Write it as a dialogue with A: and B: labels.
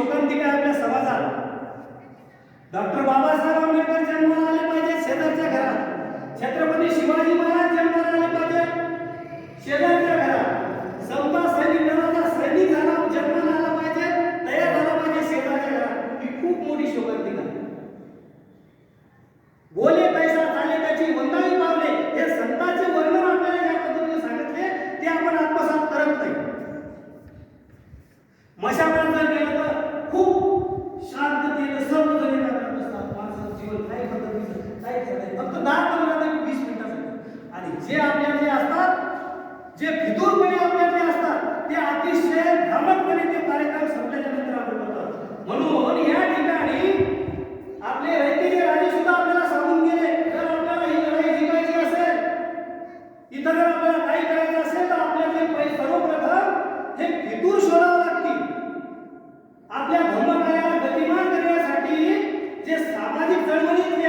A: शोकांतिका आहे आपल्या समाजात? डॉक्टर बाबासाहेब आंबेडकर जन्माला आले पाहिजे शेजारच्या घरात. छत्रपती शिवाजी महाराज जन्माला आले पाहिजे शेजारच्या घरात. समता सैनिक दलाचा सैनिक झाला जन्माला आला पाहिजे तयार झाला पाहिजे शेजारच्या घरात. ही खूप मोठी शोकांतिका आहे बोले पैसा झाले त्याची वंदाई पावले हे संतांचे वर्णन आपल्याला ज्या पद्धतीने सांगितले ते आपण आत्मसात करत नाही. मशाबद्दल गेलं जे फितूरपणे आपल्यातले असतात ते अतिशय भ्रामकपणे ते कार्यक्रम संपल्याच्या नंतर आपण करतात म्हणून या ठिकाणी आपले रयतेचे राजे सुद्धा आपल्याला सांगून गेले जर आपल्याला ही लढाई जिंकायची असेल इतर जर आपल्याला काही करायचं असेल तर आपल्याकडे पहिले सर्वप्रथम हे फितूर शोधावं लागतील. आपल्या धर्मकार्याला गतिमान करण्यासाठी जे सामाजिक चळवळीत जे